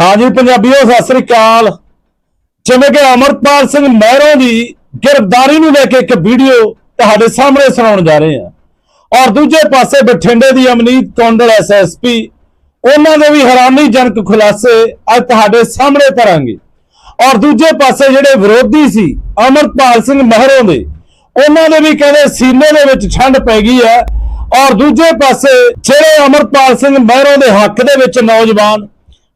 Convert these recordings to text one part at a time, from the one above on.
ਹਾਂਜੀ ਪੰਜਾਬੀਓ ਸਤਿ ਸ੍ਰੀ ਅਕਾਲ। ਜਿਵੇਂ ਕਿ ਅਮਰਪਾਲ ਸਿੰਘ ਮਹਿਰੋਂ ਦੀ ਗ੍ਰਿਫਤਾਰੀ ਨੂੰ ਲੈ ਕੇ ਇੱਕ ਵੀਡੀਓ ਤੁਹਾਡੇ ਸਾਹਮਣੇ ਸੁਣਾਉਣ ਜਾ ਰਹੇ ਹਾਂ। ਔਰ ਦੂਜੇ ਪਾਸੇ ਬਠਿੰਡੇ ਦੀ ਅਮਨੀਤ ਕੌਂਡਲ ਐਸਐਸਪੀ ਉਹਨਾਂ ਦੇ ਵੀ ਹੈਰਾਨੀਜਨਕ ਖੁਲਾਸੇ ਅੱਜ ਤੁਹਾਡੇ ਸਾਹਮਣੇ ਕਰਾਂਗੇ। ਔਰ ਦੂਜੇ ਪਾਸੇ ਜਿਹੜੇ ਵਿਰੋਧੀ ਸੀ ਅਮਰਪਾਲ ਸਿੰਘ ਮਹਿਰੋਂ ਦੇ, ਉਹਨਾਂ ਦੇ ਵੀ ਕਹਿੰਦੇ ਸੀਨੇ ਦੇ ਵਿੱਚ ਛੰਡ ਪੈ ਗਈ ਹੈ। ਔਰ ਦੂਜੇ ਪਾਸੇ ਜਿਹੜੇ ਅਮਰਪਾਲ ਸਿੰਘ ਮਹਿਰੋਂ ਦੇ ਹੱਕ ਦੇ ਵਿੱਚ ਨੌਜਵਾਨ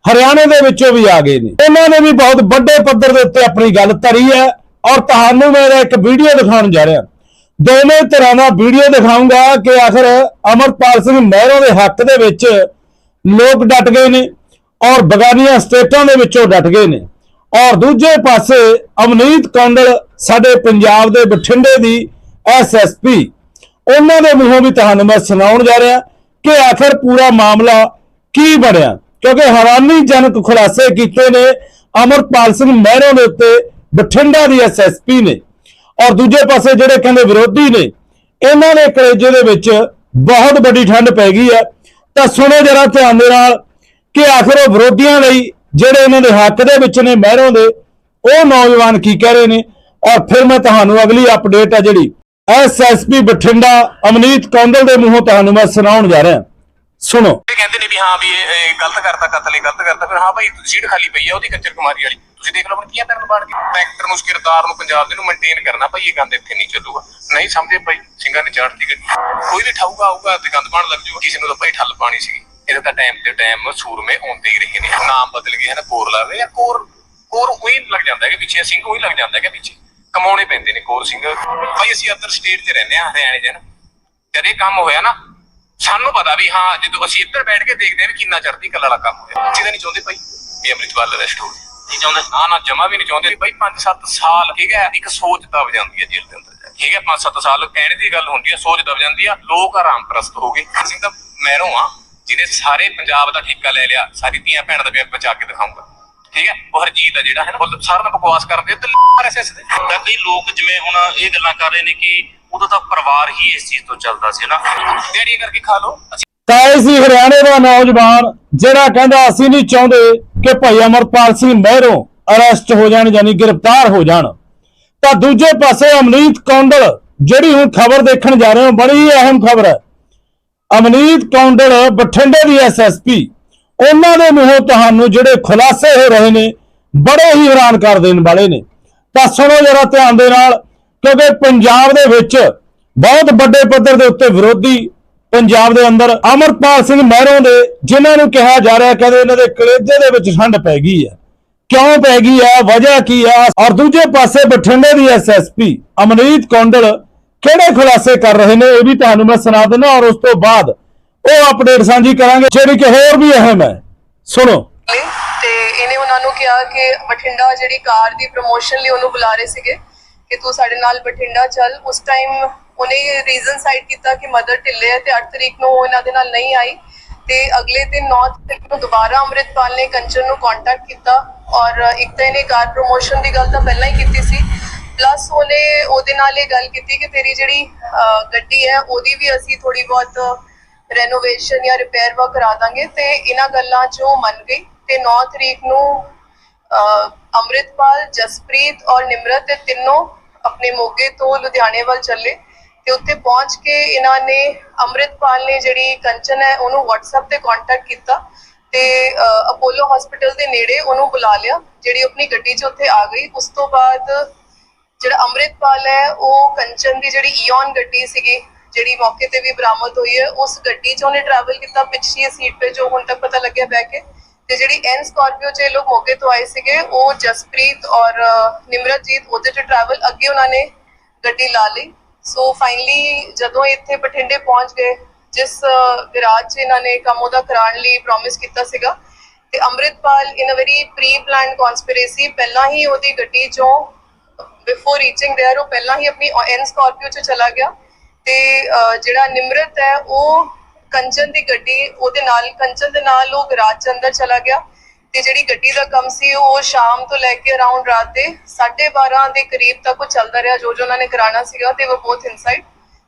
ਹਰਿਆਣੇ ਦੇ ਵਿੱਚੋਂ ਵੀ ਆ ਗਏ ਨੇ। ਉਹਨਾਂ ਨੇ ਵੀ ਬਹੁਤ ਵੱਡੇ ਪੱਧਰ ਦੇ ਉੱਤੇ ਆਪਣੀ ਗੱਲ ਧਰੀ ਹੈ ਔਰ ਤੁਹਾਨੂੰ ਮੈਂ ਇਹਦਾ ਇੱਕ ਵੀਡੀਓ ਦਿਖਾਉਣ ਜਾ ਰਿਹਾ। ਦੋਵੇਂ ਤਰ੍ਹਾਂ ਦਾ ਵੀਡੀਓ ਦਿਖਾਉਂਗਾ ਕਿ ਆਖਰ ਅਮਰਪਾਲ ਸਿੰਘ ਮਹਿਰੋਂ ਦੇ ਹੱਕ ਦੇ ਵਿੱਚ ਲੋਕ ਡਟ ਗਏ ਨੇ ਔਰ ਬਗਾਨੀਆਂ ਸਟੇਟਾਂ ਦੇ ਵਿੱਚੋਂ ਡਟ ਗਏ ਨੇ। ਔਰ ਦੂਜੇ ਪਾਸੇ ਅਮਨੀਤ ਕੌਂਡਲ ਸਾਡੇ ਪੰਜਾਬ ਦੇ ਬਠਿੰਡੇ ਦੀ ਐਸਐਸਪੀ ਉਹਨਾਂ ਦੇ ਮੂੰਹੋਂ ਵੀ ਤੁਹਾਨੂੰ ਮੈਂ ਸੁਣਾਉਣ ਜਾ ਰਿਹਾ ਕਿ ਆਖਰ ਪੂਰਾ ਮਾਮਲਾ ਕੀ ਬਣਿਆ? ਕਿਉਂਕਿ ਹੈਰਾਨੀਜਨਕ ਖੁਲਾਸੇ ਕੀਤੇ ਨੇ ਅਮਰਪਾਲ ਸਿੰਘ ਮਹਿਰੋਂ ਦੇ ਉੱਤੇ, ਬਠਿੰਡਾ ਦੀ ਐਸਐਸਪੀ ਨੇ। ਔਰ ਦੂਜੇ ਪਾਸੇ ਜਿਹੜੇ ਕਹਿੰਦੇ ਵਿਰੋਧੀ ਨੇ, ਇਹਨਾਂ ਦੇ ਕਲੇਜੇ ਦੇ ਵਿੱਚ ਬਹੁਤ ਵੱਡੀ ਠੰਡ ਪੈ ਗਈ ਹੈ। ਤਾਂ ਸੁਣੋ ਜਰਾ ਧਿਆਨ ਦੇ ਨਾਲ ਕਿ ਆਖਰ ਉਹ ਵਿਰੋਧੀਆਂ ਲਈ ਜਿਹੜੇ ਇਹਨਾਂ ਦੇ ਹੱਕ ਦੇ ਵਿੱਚ ਨੇ ਮਹਿਰੋਂ ਦੇ, ਉਹ ਨੌਜਵਾਨ ਕੀ ਕਹਿ ਰਹੇ ਨੇ? ਔਰ ਫਿਰ ਮੈਂ ਤੁਹਾਨੂੰ ਅਗਲੀ ਅਪਡੇਟ ਹੈ ਜਿਹੜੀ ਐਸਐਸਪੀ ਬਠਿੰਡਾ ਅਮਨੀਤ ਕੌਂਦਲ ਦੇ ਮੂੰਹੋਂ ਤੁਹਾਨੂੰ ਮੈਂ ਸੁਣਾਉਣ ਜਾ ਰਿਹਾ। ਸੁਣੋ। ਇਹ ਕਹਿੰਦੇ ਨੇ ਵੀ ਹਾਂ ਵੀ ਇਹ ਇਹ ਗਲਤ ਕਰਤਾ, ਕਤਲ, ਇਹ ਗਲਤ ਕਰਤਾ। ਫਿਰ ਹਾਂ ਭਾਈ ਸੀਟ ਖਾਲੀ ਪਈ ਆ, ਉਹਦੀ ਕੰਚਰ ਕੁਮਾਰੀ ਵਾਲੀ। ਤੁਸੀਂ ਦੇਖ ਲਓ ਹੁਣ ਕੀ ਕਰਨ ਬਣ ਕੇ ਐਕਟਰ ਨੂੰ ਉਸ ਕਿਰਦਾਰ ਨੂੰ, ਪੰਜਾਬ ਦੇ ਨੂੰ ਮੇਨਟੇਨ ਕਰਨਾ ਭਾਈ, ਇਹ ਗੰਦ ਇੱਥੇ ਨਹੀਂ ਚੱਲੂਗਾ। ਨਹੀਂ ਸਮਝੇ ਭਾਈ, ਸਿੰਘਾਂ ਨੇ ਚਾੜਤੀ ਗੱਡੀ। ਕੋਈ ਵੀ ਠਾਊਗਾ, ਆਊਗਾ, ਤੇ ਗੰਦ ਪਾਣ ਲੱਗ ਜਾਊਗਾ। ਕਿਸੇ ਨੂੰ ਤਾਂ ਭਾਈ ਠੱਲ ਪਾਣੀ ਸੀਗੀ। ਇਹਦਾ ਤਾਂ ਟਾਈਮ ਤੇ ਟਾਈਮ ਸੂਰਮੇ ਆਉਂਦੇ ਹੀ ਰਹੇ ਨੇ। ਨਾਮ ਬਦਲ ਗਏ, ਹਨ, ਕੋਰ ਲਾਵੇ ਜਾਂ ਕੋਰ ਕੋਰ ਉਹੀ ਲੱਗ ਜਾਂਦਾ ਹੈ ਕਿ ਪਿੱਛੇ ਸਿੰਘ ਉਹੀ ਲੱਗ ਜਾਂਦਾ ਹੈ ਕਿ ਪਿੱਛੇ। ਕਮਾਉਣੇ ਪੈਂਦੇ ਨੇ ਕੋਰ ਸਿੰਘ। ਭਾਈ, ਅਸੀਂ ਅਦਰ ਸਟੇਟ 'ਚ ਰਹਿੰਦੇ ਆ ਹਰਿਆਣੇ 'ਚ ਨਾ ਜਦ ਇਹ ਕੰਮ ਹੋਇਆ ਨਾ ਸਾਨੂੰ ਪਤਾ ਵੀ ਹਾਂ ਜਦੋਂ ਅਸੀਂ ਇੱਧਰ ਬੈਠ ਕੇ ਦੇਖਦੇ ਹਾਂ ਵੀ ਕਿੰਨਾ ਚੜ੍ਹਦੀ ਕਲਾ ਵਾਲਾ ਕੰਮ ਹੋਇਆ। ਜਿਹਦਾ ਨਹੀਂ ਚਾਹੁੰਦੇ ਭਾਈ ਵੀ ਅੰਮ੍ਰਿਤਪਾਲ ਅਰੈਸਟ ਹੋਵੇ ਨਹੀਂ ਚਾਹੁੰਦੇ ਨਾ ਨਾ ਜਮਾ ਵੀ ਨਹੀਂ ਚਾਹੁੰਦੇ। ਭਾਈ 5-7 ਸਾਲ ਠੀਕ ਹੈ ਇੱਕ ਸੋਚ ਦਬ ਜਾਂਦੀ ਹੈ ਜੇਲ੍ਹ ਦੇ ਅੰਦਰ ਜਾ ਕੇ। ਠੀਕ ਹੈ 5-7 ਸਾਲ ਕਹਿਣ ਦੀ ਗੱਲ ਹੁੰਦੀ ਹੈ ਸੋਚ ਦਬ ਜਾਂਦੀ ਆ ਲੋਕ ਆਰਾਮ ਪ੍ਰਸਤ ਹੋ ਗਏ। ਅਸੀਂ ਤਾਂ ਮਹਿਰੋਂ ਆ ਜਿਹਨੇ ਸਾਰੇ ਪੰਜਾਬ ਦਾ ਠੇਕਾ ਲੈ ਲਿਆ ਸਾਰੀ ਧੀਆਂ ਭੈਣਾਂ ਦਾ ਵਿਆਹ ਬਚਾ ਕੇ ਦਿਖਾਊਂਗਾ। ਠੀਕ ਹੈ? ਉਹ ਹਰਜੀਤ ਆ ਜਿਹੜਾ ਹੈ ਨਾ? ਉਹ ਸਾਰਾ ਦਿਨ ਬਕਵਾਸ ਕਰਦੇ ਤੇ ਆਰਐਸਐਸ ਦੇ। ਤਾਂ ਕਈ ਲੋਕ ਜਿਵੇਂ ਹੁਣ ਇਹ ਗੱਲਾਂ ਕਰ ਰਹੇ ਨੇ ਕਿ ਉਦੋਂ ਤਾਂ ਪਰਿਵਾਰ ਹੀ ਇਸ ਚੀਜ਼ ਤੋਂ ਚੱਲਦਾ ਸੀ ਨਾ? ਡੈਡੀ ਕਰਕੇ ਖਾ ਲਓ। ਅਸੀਂ ਤਾਂ ਇਹ ਸੀ ਹਰਿਆਣੇ ਦਾ ਨੌਜਵਾਨ ਜਿਹੜਾ ਕਹਿੰਦਾ ਅਸੀਂ ਨਹੀਂ ਚਾਹੁੰਦੇ ਕਿ ਭਾਈ ਅਮਰਪਾਲ ਸਿੰਘ ਮਹਿਰੋਂ ਅਰੈਸਟ ਹੋ ਜਾਣ ਯਾਨੀ ਗ੍ਰਿਫਤਾਰ ਹੋ ਜਾਣ। ਤਾਂ ਦੂਜੇ ਪਾਸੇ ਅਮਨੀਤ ਕੌਂਡਲ ਜਿਹੜੀ ਹੁਣ ਖਬਰ ਦੇਖਣ ਜਾ ਰਹੇ ਹਾਂ ਬੜੀ ਅਹਿਮ ਖਬਰ ਹੈ। ਅਮਨੀਤ ਕੌਂਡਲ ਬਠਿੰਡੇ ਦੀ ਐਸਐਸਪੀ ਉਹਨਾਂ ਦੇ ਮੂੰਹੋਂ ਤੁਹਾਨੂੰ ਜਿਹੜੇ ਖੁਲਾਸੇ ਹੋ ਰਹੇ ਨੇ, ਬੜੇ ਹੀ ਹੈਰਾਨ ਕਰ ਦੇਣ ਵਾਲੇ ਨੇ। ਤਾਂ ਸੁਣੋ ਜਰਾ ਧਿਆਨ ਦੇ ਨਾਲ, ਕਿਉਂਕਿ ਪੰਜਾਬ ਦੇ ਵਿੱਚ ਬਹੁਤ ਵੱਡੇ ਪੱਧਰ ਦੇ ਉੱਤੇ ਵਿਰੋਧੀ ਪੰਜਾਬ ਦੇ ਅੰਦਰ ਅਮਰਪਾਲ ਸਿੰਘ ਮਹਿਰੋਂ ਦੇ, ਜਿਨ੍ਹਾਂ ਨੂੰ ਕਿਹਾ ਜਾ ਰਿਹਾ ਕਹਿੰਦੇ ਇਹਨਾਂ ਦੇ ਕਲੇਜੇ ਦੇ ਵਿੱਚ ਠੰਡ ਪੈ ਗਈ ਹੈ। ਕਿਉਂ ਪੈ ਗਈ ਹੈ? ਵਜ੍ਹਾ ਕੀ ਹੈ? ਔਰ ਦੂਜੇ ਪਾਸੇ ਬਠਿੰਡੇ ਦੀ ਐਸਐਸਪੀ ਅਮਨੀਤ ਕੌਂਡਲ ਕਿਹੜੇ ਖੁਲਾਸੇ ਕਰ ਰਹੇ ਨੇ? ਇਹ ਵੀ ਤੁਹਾਨੂੰ ਮੈਂ ਸੁਣਾ ਦਿੰਦਾ ਔਰ ਉਸ ਤੋਂ ਬਾਅਦ ਉਹ ਅਪਡੇਟ ਸਾਂਝੀ ਕਰਾਂਗੇ ਜਿਹੜੀ ਕਿ ਹੋਰ ਵੀ ਅਹਿਮ ਹੈ। ਸੁਣੋ। ਤੇ ਇਹਨੇ ਉਹਨਾਂ ਨੂੰ ਕਿਹਾ ਕਿ ਬਠਿੰਡਾ ਜਿਹੜੀ ਕਾਰ ਦੀ ਪ੍ਰੋਮੋਸ਼ਨ ਲਈ ਉਹਨੂੰ ਬੁਲਾ ਰਹੇ ਸੀਗੇ ਕਿ ਤੂੰ ਸਾਡੇ ਨਾਲ ਬਠਿੰਡਾ ਚੱਲ। ਉਸ ਟਾਈਮ ਉਹਨੇ ਰੀਜ਼ਨ ਸਾਈਡ ਕੀਤਾ ਕਿ ਮਦਰ ਢਿੱਲੇ ਹੈ ਤੇ 8 ਤਰੀਕ ਨੂੰ ਉਹ ਇਹਨਾਂ ਦੇ ਨਾਲ ਨਹੀਂ ਆਈ। ਤੇ ਅਗਲੇ ਦਿਨ 9 ਤਰੀਕ ਨੂੰ ਦੁਬਾਰਾ ਅੰਮ੍ਰਿਤਪਾਲ ਨੇ ਕੰਚਨ ਨੂੰ ਕੰਟੈਕਟ ਕੀਤਾ ਔਰ ਇੱਕ ਤਾਂ ਇਹਨੇ ਕਾਰ ਪ੍ਰੋਮੋਸ਼ਨ ਦੀ ਗੱਲ ਤਾਂ ਪਹਿਲਾਂ ਹੀ ਕੀਤੀ ਸੀ। ਪਲੱਸ ਉਹਨੇ ਉਹਦੇ ਨਾਲ ਇਹ ਗੱਲ ਕੀਤੀ ਕਿ ਤੇਰੀ ਜਿਹੜੀ ਅਹ, ਗੱਡੀ ਹੈ ਉਹਦੀ ਵੀ ਅਸੀਂ ਥੋੜੀ ਬਹੁਤ ਰੈਨੋਵੇਸ਼ਨ ਜਾਂ ਰਿਪੇਅਰ ਵਰਕ ਕਰਾ ਦਾਂਗੇ। ਤੇ ਇਹਨਾਂ ਗੱਲਾਂ 'ਚ ਉਹ ਮੰਨ ਗਈ ਤੇ 9 ਤਰੀਕ ਨੂੰ ਅਹ, ਅੰਮ੍ਰਿਤਪਾਲ ਜਸਪ੍ਰੀਤ ਔਰ ਨਿਮਰਤ ਇਹ ਤਿੰਨੋਂ ਆਪਣੇ ਮੋਗੇ ਤੋਂ ਲੁਧਿਆਣੇ ਵੱਲ ਚੱਲੇ। ਤੇ ਉੱਥੇ ਪਹੁੰਚ ਕੇ ਇਹਨਾਂ ਨੇ ਅੰਮ੍ਰਿਤਪਾਲ ਨੇ ਜਿਹੜੀ ਕੰਚਨ ਹੈ ਉਹਨੂੰ WhatsApp ਤੇ ਕੰਟੈਕਟ ਕੀਤਾ ਤੇ ਅਪੋਲੋ ਹਸਪੀਟਲ ਦੇ ਨੇੜੇ ਉਹਨੂੰ ਬੁਲਾ ਲਿਆ ਜਿਹੜੀ ਆਪਣੀ ਗੱਡੀ 'ਚ ਉੱਥੇ ਆ ਗਈ। ਉਸ ਤੋਂ ਬਾਅਦ ਜਿਹੜਾ ਅੰਮ੍ਰਿਤਪਾਲ ਹੈ ਉਹ ਕੰਚਨ ਦੀ ਜਿਹੜੀ ਈਓਨ ਗੱਡੀ ਸੀਗੀ ਜਿਹੜੀ ਮੌਕੇ ਤੇ ਵੀ ਬਰਾਮਦ ਹੋਈ ਹੈ ਉਸ ਗੱਡੀ 'ਚ ਉਹਨੇ ਟਰੈਵਲ ਕੀਤਾ ਪਿਛਲੀ ਸੀਟ ਤੇ ਜੋ ਹੁਣ ਤੱਕ ਪਤਾ ਲੱਗਿਆ ਬੈ ਕੇ ਤੇ ਜਿਹੜੀ ਐਨ ਸਕਾਰਪੀਓ 'ਚ ਇਹ ਲੋਕ ਮੌਕੇ ਤੋਂ ਆਏ ਸੀਗੇ ਉਹ ਜਸਪ੍ਰੀਤ ਔਰ ਅ, ਨਿਮਰਤਜੀਤ ਉਹਦੇ 'ਚ ਟਰੈਵਲ ਅੱਗੇ ਉਹਨਾਂ ਨੇ ਗੱਡੀ ਲਾ ਲਈ ਸੋ ਫਾਈਨਲੀ ਜਦੋਂ ਇੱਥੇ ਬਠਿੰਡੇ ਪਹੁੰਚ ਗਏ ਜਿਸ ਗਰਾਜ 'ਚ ਇਹਨਾਂ ਨੇ ਕੰਮ ਉਹਦਾ ਕਰਾਉਣ ਲਈ ਪ੍ਰੋਮਿਸ ਕੀਤਾ ਸੀਗਾ ਤੇ Amritpal in a very pre planned conspiracy ਪਹਿਲਾਂ ਹੀ ਉਹਦੀ ਗੱਡੀ 'ਚੋਂ ਬਿਫੋਰ ਰੀਚਿੰਗ देयर ਉਹ ਪਹਿਲਾਂ ਹੀ ਆਪਣੀ ਐਨ ਸਕਾਰਪੀਓ 'ਚ ਚਲਾ ਗਿਆ ਤੇ ਜਿਹੜਾ ਨਿਮਰਤ ਹੈ, ਉਹ ਕੰਚਨ ਦੀ ਗੱਡੀ, ਉਹਦੇ ਨਾਲ, ਕੰਚਨ ਦੇ ਨਾਲ ਉਹ ਗਰਾਜ ਅੰਦਰ ਚਲਾ ਗਿਆ ਤੇ ਜਿਹੜੀ ਗੱਡੀ ਦਾ ਕੰਮ ਸੀ, ਉਹ ਸ਼ਾਮ ਤੋਂ ਲੈ ਕੇ ਅਰਾਊਂਡ ਰਾਤ ਦੇ 12:30 ਦੇ ਕਰੀਬ ਤੱਕ ਉਹ ਚੱਲਦਾ ਰਿਹਾ, ਜੋ ਜੋ ਉਹਨਾਂ ਨੇ ਕਰਾਉਣਾ ਸੀਗਾ ਤੇ ਉਹ ਬਹੁਤ ਇਨਸਾਈਡ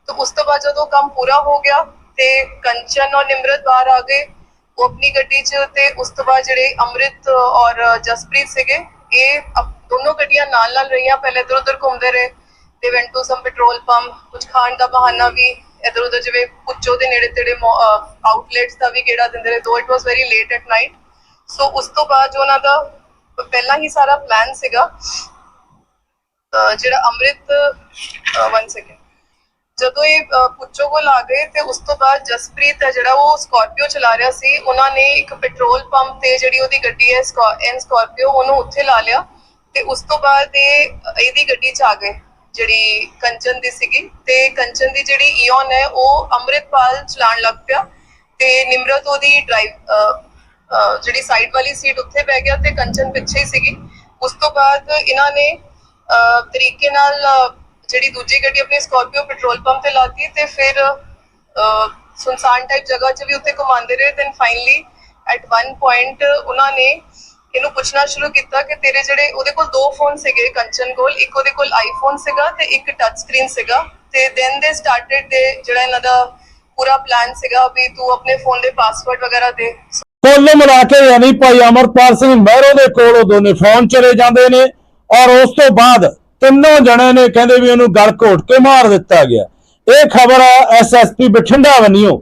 ਤੇ ਉਸ ਤੋਂ ਬਾਅਦ ਜਦੋਂ ਕੰਮ ਪੂਰਾ ਹੋ ਗਿਆ ਤੇ ਕੰਚਨ ਔਰ ਨਿਮਰਤ ਬਾਹਰ ਆ ਗਏ, ਉਹ ਆਪਣੀ ਗੱਡੀ 'ਚ ਤੇ ਉਸ ਤੋਂ ਬਾਅਦ ਜਿਹੜੇ ਅੰਮ੍ਰਿਤ ਔਰ ਜਸਪ੍ਰੀਤ ਸੀਗੇ, ਇਹ ਅਪ- ਦੋਨੋਂ ਗੱਡੀਆਂ ਨਾਲ ਨਾਲ ਰਹੀਆਂ, ਪਹਿਲੇ ਇਧਰ ਉਧਰ ਘੁੰਮਦੇ ਰਹੇ। ਤੇ went to some petrol pump ਕੁਝ ਖਾਣ ਦਾ ਬਹਾਨਾ ਵੀ ਇਧਰ ਉਧਰ ਜਿਵੇਂ ਪੁੱਚੋ ਦੇ ਨੇੜੇ ਤੇੜੇ ਆਊਟਲੈਟਸ ਦਾ ਵੀ ਗੇੜਾ ਦਿੰਦੇ ਰਹੇ though it was very late at night so ਉਸ ਤੋਂ ਬਾਅਦ ਜੋ ਉਹਨਾਂ ਦਾ ਪਹਿਲਾਂ ਹੀ ਸਾਰਾ ਪਲਾਨ ਸੀਗਾ ਜਿਹੜਾ ਅੰਮ੍ਰਿਤ ਵਨ ਸੈਕਿੰਡ ਜਦੋਂ ਇਹ ਅਹ, ਪੁੱਚੋ ਕੋਲ ਆ ਗਏ ਤੇ ਉਸ ਤੋਂ ਬਾਅਦ ਜਸਪ੍ਰੀਤ ਹੈ ਜਿਹੜਾ ਉਹ ਸਕਾਰਪੀਓ ਚਲਾ ਰਿਹਾ ਸੀ ਉਹਨਾਂ ਨੇ ਇੱਕ ਪੈਟਰੋਲ ਪੰਪ ਤੇ ਜਿਹੜੀ ਉਹਦੀ ਗੱਡੀ ਹੈ ਐਨ ਸਕਾਰਪੀਓ ਉਹਨੂੰ ਉੱਥੇ ਲਾ ਲਿਆ ਤੇ ਉਸ ਤੋਂ ਬਾਅਦ ਇਹ ਇਹਦੀ ਗੱਡੀ 'ਚ ਆ ਗਏ। ਜਿਹੜੀ ਕੰਚਨ ਦੀ ਸੀਗੀ ਤੇ ਕੰਚਨ ਦੀ ਜਿਹੜੀ ਈਓਨ ਹੈ, ਉਹ ਅੰਮ੍ਰਿਤਪਾਲ ਚਲਾਉਣ ਲੱਗ ਪਿਆ ਤੇ ਨਿਮਰਤ ਉਹਦੀ ਡਰਾਈਵ ਜਿਹੜੀ ਸਾਈਡ ਵਾਲੀ ਸੀਟ ਉੱਥੇ ਬਹਿ ਗਿਆ ਤੇ ਕੰਚਨ ਪਿੱਛੇ ਹੀ ਸੀਗੀ। ਉਸ ਤੋਂ ਬਾਅਦ ਇਹਨਾਂ ਨੇ ਤਰੀਕੇ ਨਾਲ ਜਿਹੜੀ ਦੂਜੀ ਗੱਡੀ ਆਪਣੀ ਸਕਾਰਪੀਓ ਪੈਟਰੋਲ ਪੰਪ ਤੇ ਲਾਤੀ ਤੇ ਫਿਰ ਸੁਨਸਾਨ ਟਾਈਪ ਜਗ੍ਹਾ 'ਚ ਵੀ ਉੱਥੇ ਘੁਮਾਉਂਦੇ ਰਹੇ। Then finally at one point ਉਹਨਾਂ ਨੇ ਇਹਨੂੰ ਪੁੱਛਣਾ ਸ਼ੁਰੂ ਕੀਤਾ ਕਿ ਤੇਰੇ ਜਿਹੜੇ ਉਹਦੇ ਕੋਲ ਦੋ ਫੋਨ ਸੀਗੇ ਕੰਚਨ ਕੋਲ, ਇੱਕ ਉਹਦੇ ਕੋਲ ਆਈਫੋਨ ਸੀਗਾ ਤੇ ਇੱਕ ਟੱਚ ਸਕਰੀਨ ਸੀਗਾ। ਤੇ ਦੈਨ ਦੇ ਸਟਾਰਟਡ ਦੇ ਜਿਹੜਾ ਇਹਨਾਂ ਦਾ ਪੂਰਾ ਪਲਾਨ ਸੀਗਾ ਵੀ ਤੂੰ ਆਪਣੇ ਫੋਨ ਦੇ ਪਾਸਵਰਡ ਵਗੈਰਾ ਦੇ। ਕੁੱਲ ਮਿਲਾ ਕੇ ਯਾਨੀ ਭਾਈ ਅਮਰਪਾਲ ਸਿੰਘ ਮਹਿਰੋ ਦੇ ਕੋਲ ਉਹ ਦੋਨੇ ਫੋਨ ਚਲੇ ਜਾਂਦੇ ਨੇ ਔਰ ਉਸ ਤੋਂ ਬਾਅਦ ਤਿੰਨੋਂ ਜਣੇ ਨੇ ਕਹਿੰਦੇ ਵੀ ਉਹਨੂੰ ਗਲ ਘੋਟ ਕੇ ਮਾਰ ਦਿੱਤਾ ਗਿਆ। ਇਹ ਖਬਰ ਹੈ ਐਸਐਸਪੀ ਬਠਿੰਡਾ ਵੰਨਿਓ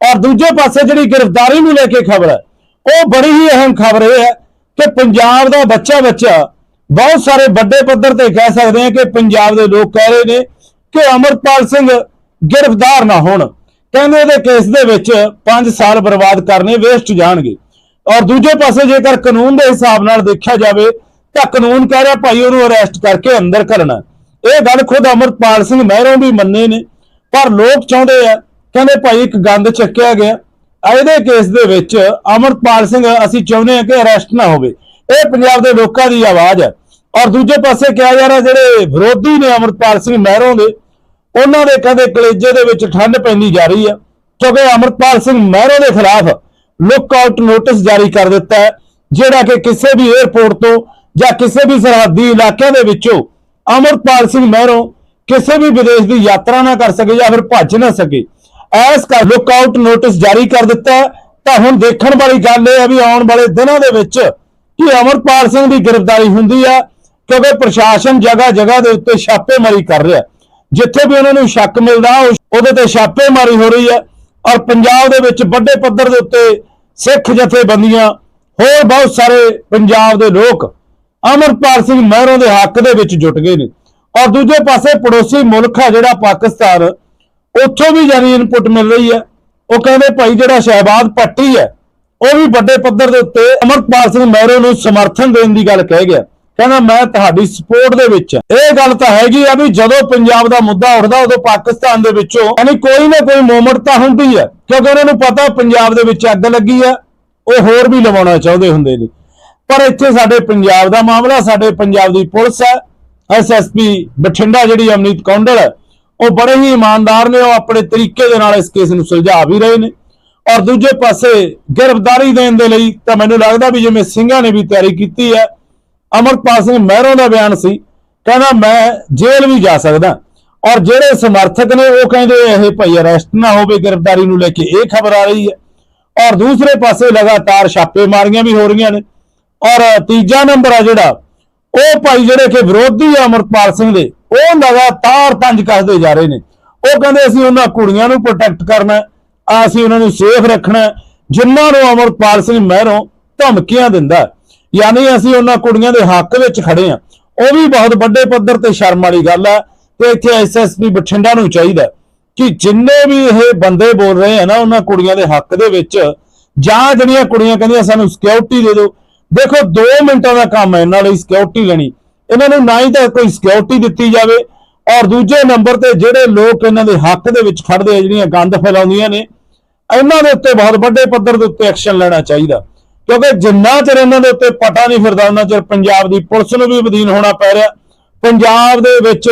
ਔਰ ਦੂਜੇ ਪਾਸੇ ਜਿਹੜੀ ਗ੍ਰਿਫਤਾਰੀ ਨੂੰ ਲੈ ਕੇ ਖਬਰ ਹੈ ਉਹ ਬੜੀ ਹੀ ਅਹਿਮ ਖਬਰ ਇਹ ਹੈ ਕਿ ਪੰਜਾਬ ਦਾ ਬੱਚਾ ਬੱਚਾ, ਬਹੁਤ ਸਾਰੇ ਵੱਡੇ ਪੱਧਰ ਤੇ ਕਹਿ ਸਕਦੇ ਹਾਂ ਕਿ ਪੰਜਾਬ ਦੇ ਲੋਕ ਕਹਿ ਰਹੇ ਨੇ ਕਿ ਅਮਰਪਾਲ ਸਿੰਘ ਗ੍ਰਿਫਤਾਰ ਨਾ ਹੋਣ। ਕਹਿੰਦੇ ਇਹਦੇ ਕੇਸ ਦੇ ਵਿੱਚ 5 ਸਾਲ ਬਰਬਾਦ ਕਰਨੇ ਵੇਸਟ ਜਾਣਗੇ। ਔਰ ਦੂਜੇ ਪਾਸੇ ਜੇਕਰ ਕਾਨੂੰਨ ਦੇ ਹਿਸਾਬ ਨਾਲ ਦੇਖਿਆ ਜਾਵੇ ਤਾਂ ਕਾਨੂੰਨ ਕਹਿ ਰਿਹਾ ਭਾਈ ਉਹਨੂੰ ਅਰੈਸਟ ਕਰਕੇ ਅੰਦਰ ਕਰਨਾ ਇਹ ਗੱਲ ਖੁਦ ਅਮਰਪਾਲ ਸਿੰਘ ਮਹਿਰੋਂ ਵੀ ਮੰਨੇ ਨੇ, ਪਰ ਲੋਕ ਚਾਹੁੰਦੇ ਆ, ਕਹਿੰਦੇ ਭਾਈ ਇੱਕ ਗੰਦ ਚੱਕਿਆ ਗਿਆ। ਇਹਦੇ ਕੇਸ ਦੇ ਵਿੱਚ ਅਮਰਪਾਲ ਸਿੰਘ, ਅਸੀਂ ਚਾਹੁੰਦੇ ਹਾਂ ਕਿ ਅਰੈਸਟ ਨਾ ਹੋਵੇ। ਇਹ ਪੰਜਾਬ ਦੇ ਲੋਕਾਂ ਦੀ ਆਵਾਜ਼ ਹੈ। ਔਰ ਦੂਜੇ ਪਾਸੇ ਕਿਹਾ ਜਾ ਰਿਹਾ, ਜਿਹੜੇ ਵਿਰੋਧੀ ਨੇ ਅਮਰਪਾਲ ਸਿੰਘ ਮਹਿਰੋਂ ਦੇ, ਉਹਨਾਂ ਦੇ ਕਦੇ ਕਲੇਜੇ ਦੇ ਵਿੱਚ ਠੰਡ ਪੈਂਦੀ ਜਾ ਰਹੀ ਹੈ, ਕਿਉਂਕਿ ਅਮਰਪਾਲ ਸਿੰਘ ਮਹਿਰੋਂ ਦੇ ਖਿਲਾਫ ਲੁੱਕ ਆਊਟ ਨੋਟਿਸ ਜਾਰੀ ਕਰ ਦਿੱਤਾ ਹੈ, ਜਿਹੜਾ ਕਿ ਕਿਸੇ ਵੀ 에ਅਰਪੋਰਟ ਤੋਂ ਜਾਂ ਕਿਸੇ ਵੀ ਸਰਹੱਦੀ ਇਲਾਕਿਆਂ ਦੇ ਵਿੱਚੋਂ ਅਮਰਪਾਲ ਸਿੰਘ ਮਹਿਰੋਂ ਕਿਸੇ ਵੀ ਵਿਦੇਸ਼ ਦੀ ਯਾਤਰਾ ਨਾ ਕਰ ਸਕੇ ਜਾਂ ਫਿਰ ਭੱਜ ਨਾ ਸਕੇ। ਐਸ ਕਰ ਲੁੱਕ ਆਊਟ ਨੋਟਿਸ ਜਾਰੀ ਕਰ ਦਿੱਤਾ ਤਾਂ ਹੁਣ ਦੇਖਣ ਵਾਲੀ ਗੱਲ ਇਹ ਹੈ ਵੀ ਆਉਣ ਵਾਲੇ ਦਿਨਾਂ ਦੇ ਵਿੱਚ ਕਿ ਅਮਰਪਾਲ ਸਿੰਘ ਦੀ ਗ੍ਰਿਫਤਾਰੀ ਹੁੰਦੀ ਆ, ਕਿਉਂਕਿ ਪ੍ਰਸ਼ਾਸਨ ਜਗ੍ਹਾ ਜਗ੍ਹਾ ਦੇ ਉੱਤੇ ਛਾਪੇਮਾਰੀ ਕਰ ਰਿਹਾ। ਜਿੱਥੇ ਵੀ ਉਹਨਾਂ ਨੂੰ ਸ਼ੱਕ ਮਿਲਦਾ ਉਹਦੇ ਤੇ ਛਾਪੇਮਾਰੀ ਹੋ ਰਹੀ ਹੈ ਔਰ ਪੰਜਾਬ ਦੇ ਵਿੱਚ ਵੱਡੇ ਪੱਧਰ ਦੇ ਉੱਤੇ ਸਿੱਖ ਜਥੇਬੰਦੀਆਂ, ਹੋਰ ਬਹੁਤ ਸਾਰੇ ਪੰਜਾਬ ਦੇ ਲੋਕ ਅਮਰਪਾਲ ਸਿੰਘ ਮਹਿਰੋਂ ਦੇ ਹੱਕ ਦੇ ਵਿੱਚ ਜੁਟ ਗਏ ਨੇ। ਔਰ ਦੂਜੇ ਪਾਸੇ ਪੜੋਸੀ ਮੁਲਕ ਆ ਜਿਹੜਾ ਪਾਕਿਸਤਾਨ ਉੱਥੋਂ ਵੀ ਜਾਰੀ ਇਨਪੁਟ ਮਿਲ ਰਹੀ ਹੈ। ਉਹ ਕਹਿੰਦੇ ਭਾਈ ਜਿਹੜਾ ਸ਼ਹਿਬਾਦ ਪੱਟੀ ਹੈ, ਉਹ ਵੀ ਵੱਡੇ ਪੱਧਰ ਦੇ ਉੱਤੇ ਅਮਰਪਾਲ ਸਿੰਘ ਮਹਿਰੋ ਨੂੰ ਸਮਰਥਨ ਦੇਣ ਦੀ ਗੱਲ ਕਹਿ ਗਿਆ। ਕਹਿੰਦਾ, ਮੈਂ ਤੁਹਾਡੀ ਸਪੋਰਟ ਦੇ ਵਿੱਚ ਇਹ ਗੱਲ ਤਾਂ ਹੈਗੀ ਆ ਵੀ ਜਦੋਂ ਪੰਜਾਬ ਦਾ ਮੁੱਦਾ ਉੱਠਦਾ, ਉਦੋਂ ਪਾਕਿਸਤਾਨ ਦੇ ਵਿੱਚੋਂ ਯਾਨੀ ਕੋਈ ਨਾ ਕੋਈ ਮੂਵਮੈਂਟ ਤਾਂ ਹੁੰਦੀ ਹੈ। ਕਿਉਂਕਿ ਉਹਨਾਂ ਨੂੰ ਪਤਾ ਪੰਜਾਬ ਦੇ ਵਿੱਚ ਅੱਗ ਲੱਗੀ ਆ ਉਹ ਹੋਰ ਵੀ ਲਵਾਉਣਾ ਚਾਹੁੰਦੇ ਹੁੰਦੇ ਨੇ। ਪਰ ਇੱਥੇ ਸਾਡੇ ਪੰਜਾਬ ਦਾ ਮਾਮਲਾ, ਸਾਡੇ ਪੰਜਾਬ ਦੀ ਪੁਲਿਸ ਹੈ। ਐਸਐਸਪੀ ਬਠਿੰਡਾ ਜਿਹੜੀ ਅਮਨੀਤ ਕੌਂਡਲ ਹੈ ਉਹ ਬੜੇ ਹੀ ਇਮਾਨਦਾਰ ਨੇ, ਉਹ ਆਪਣੇ ਤਰੀਕੇ ਦੇ ਨਾਲ ਇਸ ਕੇਸ ਨੂੰ ਸੁਲਝਾ ਵੀ ਰਹੇ ਨੇ। ਔਰ ਦੂਜੇ ਪਾਸੇ ਗ੍ਰਿਫਤਾਰੀ ਦੇਣ ਦੇ ਲਈ ਤਾਂ ਮੈਨੂੰ ਲੱਗਦਾ ਵੀ ਜਿਵੇਂ ਸਿੰਘਾਂ ਨੇ ਵੀ ਤਿਆਰੀ ਕੀਤੀ ਹੈ ਅਮਰਪਾਲ ਸਿੰਘ ਮਹਿਰੋਂ ਦਾ ਬਿਆਨ ਸੀ, ਕਹਿੰਦਾ ਮੈਂ ਜੇਲ੍ਹ ਵੀ ਜਾ ਸਕਦਾ। ਔਰ ਜਿਹੜੇ ਸਮਰਥਕ ਨੇ, ਉਹ ਕਹਿੰਦੇ ਇਹ ਭਾਈ ਅਰੈਸਟ ਨਾ ਹੋਵੇ, ਗ੍ਰਿਫਤਾਰੀ ਨੂੰ ਲੈ ਕੇ ਇਹ ਖਬਰ ਆ ਰਹੀ ਹੈ। ਔਰ ਦੂਸਰੇ ਪਾਸੇ ਲਗਾਤਾਰ ਛਾਪੇਮਾਰੀਆਂ ਵੀ ਹੋ ਰਹੀਆਂ ਨੇ। ਔਰ ਤੀਜਾ ਨੰਬਰ ਆ ਜਿਹੜਾ, ਉਹ ਭਾਈ ਜਿਹੜੇ ਕਿ ਵਿਰੋਧੀ ਆ ਅਮਰਪਾਲ ਸਿੰਘ ਦੇ ਉਹ ਲਗਾਤਾਰ ਪੰਜ ਕੱਸਦੇ ਜਾ ਰਹੇ ਨੇ। ਉਹ ਕਹਿੰਦੇ ਅਸੀਂ ਉਹਨਾਂ ਕੁੜੀਆਂ ਨੂੰ ਪ੍ਰੋਟੈਕਟ ਕਰਨਾ ਆ ਅਸੀਂ ਉਹਨਾਂ ਨੂੰ ਸੇਫ ਰੱਖਣਾ ਜਿਨ੍ਹਾਂ ਨੂੰ ਅਮਰਪਾਲ ਸਿੰਘ ਮਹਿਰੋਂ ਧਮਕੀਆਂ ਦਿੰਦਾ ਯਾਨੀ ਅਸੀਂ ਉਹਨਾਂ ਕੁੜੀਆਂ ਦੇ ਹੱਕ ਵਿੱਚ ਖੜੇ ਆ ਉਹ ਵੀ ਬਹੁਤ ਵੱਡੇ ਪੱਧਰ ਤੇ ਸ਼ਰਮ ਵਾਲੀ ਗੱਲ ਹੈ ਤੇ ਇੱਥੇ ਐਸਐਸਪੀ ਬਠਿੰਡਾ ਨੂੰ ਚਾਹੀਦਾ ਕਿ ਜਿੰਨੇ ਵੀ ਇਹ ਬੰਦੇ ਬੋਲ ਰਹੇ ਆ ਨਾ ਉਹਨਾਂ ਕੁੜੀਆਂ ਦੇ ਹੱਕ ਦੇ ਵਿੱਚ, ਜਾਂ ਜਿਹੜੀਆਂ ਕੁੜੀਆਂ ਕਹਿੰਦੀਆਂ ਸਾਨੂੰ ਸਿਕਿਉਰਿਟੀ ਦੇ ਦਿਓ। ਦੇਖੋ 2 ਮਿੰਟਾਂ ਦਾ ਕੰਮ ਹੈ ਇਹਨਾਂ ਲਈ ਸਿਕਿਉਰਿਟੀ ਲੈਣੀ। ਇਹਨਾਂ ਨੂੰ ਨਾ ਹੀ ਤਾਂ ਕੋਈ ਸਿਕਿਉਰਿਟੀ ਦਿੱਤੀ ਜਾਵੇ ਔਰ ਦੂਜੇ ਨੰਬਰ ਤੇ ਜਿਹੜੇ ਲੋਕ ਇਹਨਾਂ ਦੇ ਹੱਕ ਦੇ ਵਿੱਚ ਖੜਦੇ ਆ, ਜਿਹੜੀਆਂ ਗੰਦ ਫੈਲਾਉਂਦੀਆਂ ਨੇ, ਇਹਨਾਂ ਦੇ ਉੱਤੇ ਬਹੁਤ ਵੱਡੇ ਪੱਧਰ ਦੇ ਉੱਤੇ ਐਕਸ਼ਨ ਲੈਣਾ ਚਾਹੀਦਾ। ਕਿਉਂਕਿ ਜਿੰਨਾ ਚਿਰ ਇਹਨਾਂ ਦੇ ਉੱਤੇ ਪਟਾ ਨਹੀਂ ਫਿਰਦਾ, ਉਹਨਾਂ ਚਿਰ ਪੰਜਾਬ ਦੀ ਪੁਲਿਸ ਨੂੰ ਵੀ ਅਧੀਨ ਹੋਣਾ ਪੈ ਰਿਹਾ। ਪੰਜਾਬ ਦੇ ਵਿੱਚ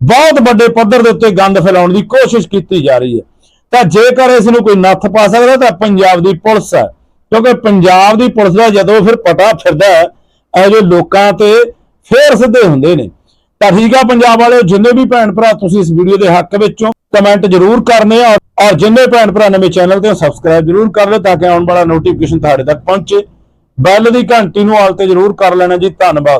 ਬਹੁਤ ਵੱਡੇ ਪੱਧਰ ਦੇ ਉੱਤੇ ਗੰਦ ਫੈਲਾਉਣ ਦੀ ਕੋਸ਼ਿਸ਼ ਕੀਤੀ ਜਾ ਰਹੀ ਹੈ। ਤਾਂ ਜੇਕਰ ਇਸ ਨੂੰ ਕੋਈ ਨੱਥ ਪਾ ਸਕਦਾ, ਤਾਂ ਪੰਜਾਬ ਦੀ ਪੁਲਿਸ ਹੈ। ਕਿਉਂਕਿ ਪੰਜਾਬ ਦੀ ਪੁਲਿਸ ਦਾ ਜਦੋਂ ਫਿਰ ਪਟਾ ਫਿਰਦਾ ਹੈ, ਇਹ ਜੋ ਲੋਕਾਂ ਤੇ ਫੇਰ ਸਿੱਧੇ ਹੁੰਦੇ ਨੇ। ਤਾਂ ਠੀਕ ਆ ਪੰਜਾਬ ਵਾਲਿਓ, ਜਿੰਨੇ ਵੀ ਭੈਣ ਭਰਾ ਤੁਸੀਂ ਇਸ ਵੀਡੀਓ ਦੇ ਹੱਕ ਵਿੱਚੋਂ ਕਮੈਂਟ ਜ਼ਰੂਰ ਕਰਨੇ ਆ ਔਰ ਜਿੰਨੇ ਭੈਣ ਭਰਾ ਨਵੇਂ ਚੈਨਲ ਤੇ ਸਬਸਕ੍ਰਾਈਬ ਜਰੂਰ ਕਰ ਲਿਓ ਤਾਂ ਕਿ ਆਉਣ ਵਾਲਾ ਨੋਟੀਫਿਕੇਸ਼ਨ ਤੁਹਾਡੇ ਤੱਕ ਪਹੁੰਚੇ। ਬੈਲ ਦੀ ਘੰਟੀ ਨੂੰ ਆਲ ਤੇ ਜਰੂਰ ਕਰ ਲੈਣਾ ਜੀ। ਧੰਨਵਾਦ।